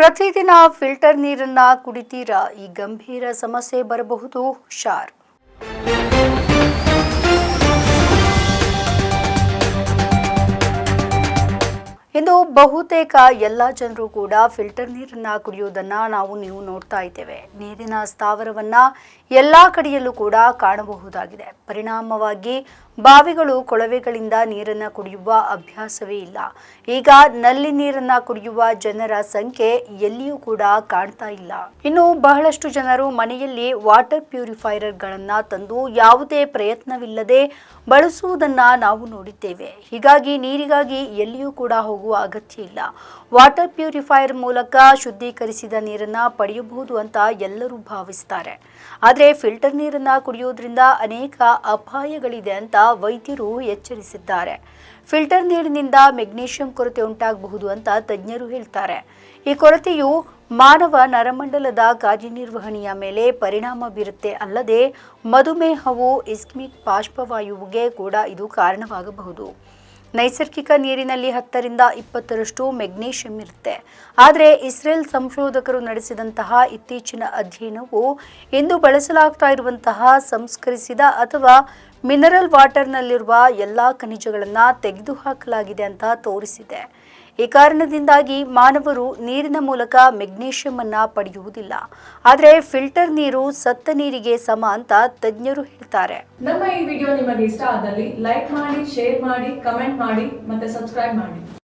ಪ್ರತಿದಿನ ಫಿಲ್ಟರ್ ನೀರನ್ನ ಕುಡಿತೀರಾ? ಈ ಗಂಭೀರ ಸಮಸ್ಯೆ ಬರಬಹುದು. ಹುಷಾರ್. ಇಂದು ಬಹುತೇಕ ಎಲ್ಲ ಜನರು ಕೂಡ ಫಿಲ್ಟರ್ ನೀರನ್ನ ಕುಡಿಯುವುದನ್ನ ನಾವು ನೀವು ನೋಡ್ತಾ ಇದ್ದೇವೆ. ನೀರಿನ ಸ್ಥಾವರವನ್ನ ಎಲ್ಲಾ ಕಡೆಯಲ್ಲೂ ಕೂಡ ಕಾಣಬಹುದಾಗಿದೆ. ಪರಿಣಾಮವಾಗಿ ಬಾವಿಗಳು, ಕೊಳವೆಗಳಿಂದ ನೀರನ್ನ ಕುಡಿಯುವ ಅಭ್ಯಾಸವೇ ಇಲ್ಲ. ಈಗ ನಲ್ಲಿ ನೀರನ್ನ ಕುಡಿಯುವ ಜನರ ಸಂಖ್ಯೆ ಎಲ್ಲಿಯೂ ಕೂಡ ಕಾಣ್ತಾ ಇಲ್ಲ. ಇನ್ನು ಬಹಳಷ್ಟು ಜನರು ಮನೆಯಲ್ಲಿ ವಾಟರ್ ಪ್ಯೂರಿಫೈಯರ್ಗಳನ್ನ ತಂದು ಯಾವುದೇ ಪ್ರಯತ್ನವಿಲ್ಲದೆ ಬಳಸುವುದನ್ನ ನಾವು ನೋಡಿದ್ದೇವೆ. ಹೀಗಾಗಿ ನೀರಿಗಾಗಿ ಎಲ್ಲಿಯೂ ಕೂಡ ಹೋಗುವ ಅಗತ್ಯ ಇಲ್ಲ. ವಾಟರ್ ಪ್ಯೂರಿಫೈಯರ್ ಮೂಲಕ ಶುದ್ಧೀಕರಿಸಿದ ನೀರನ್ನ ಪಡೆಯಬಹುದು ಅಂತ ಎಲ್ಲರೂ ಭಾವಿಸ್ತಾರೆ. ಆದರೆ ಫಿಲ್ಟರ್ ನೀರನ್ನ ಕುಡಿಯೋದ್ರಿಂದ ಅನೇಕ ಅಪಾಯಗಳಿದೆ ಅಂತ ವೈದ್ಯರು ಎಚ್ಚರಿಸಿದ್ದಾರೆ. ಫಿಲ್ಟರ್ ನೀರಿನಿಂದ ಮೆಗ್ನೀಷಿಯಂ ಕೊರತೆ ಉಂಟಾಗಬಹುದು ಅಂತ ತಜ್ಞರು ಹೇಳ್ತಾರೆ. ಈ ಕೊರತೆಯು ಮಾನವ ನರಮಂಡಲದ ಕಾರ್ಯನಿರ್ವಹಣೆಯ ಮೇಲೆ ಪರಿಣಾಮ ಬೀರುತ್ತೆ. ಅಲ್ಲದೆ ಮಧುಮೇಹವು ಇಸ್ಮಿಕ್ ಪಾರ್ಶ್ವವಾಯುವಿಗೆ ಕೂಡ ಇದು ಕಾರಣವಾಗಬಹುದು. ನೈಸರ್ಗಿಕ ನೀರಿನಲ್ಲಿ ಹತ್ತರಿಂದ ಇಪ್ಪತ್ತರಷ್ಟು ಮೆಗ್ನೀಷಿಯಂ ಇರುತ್ತೆ. ಆದರೆ ಇಸ್ರೇಲ್ ಸಂಶೋಧಕರು ನಡೆಸಿದಂತಹ ಇತ್ತೀಚಿನ ಅಧ್ಯಯನವು ಇಂದು ಬಳಸಲಾಗ್ತಾ ಇರುವಂತಹ ಸಂಸ್ಕರಿಸಿದ ಅಥವಾ ಮಿನರಲ್ ವಾಟರ್ನಲ್ಲಿರುವ ಎಲ್ಲ ಖನಿಜಗಳನ್ನು ತೆಗೆದುಹಾಕಲಾಗಿದೆ ಅಂತ ತೋರಿಸಿದೆ. ಈ ಕಾರಣದಿಂದಾಗಿ ಮಾನವರು ನೀರಿನ ಮೂಲಕ ಮೆಗ್ನೀಷಿಯಂ ಅನ್ನ ಪಡೆಯುವುದಿಲ್ಲ. ಆದರೆ ಫಿಲ್ಟರ್ ನೀರು ಸತ್ತ ನೀರಿಗೆ ಸಮ ಅಂತ ತಜ್ಞರು ಹೇಳ್ತಾರೆ. ನಮ್ಮ ಈ ವಿಡಿಯೋ ನಿಮಗೆ ಇಷ್ಟ ಆದಲ್ಲಿ ಲೈಕ್ ಮಾಡಿ, ಶೇರ್ ಮಾಡಿ, ಕಮೆಂಟ್ ಮಾಡಿ ಮತ್ತೆ ಸಬ್ಸ್ಕ್ರೈಬ್ ಮಾಡಿ.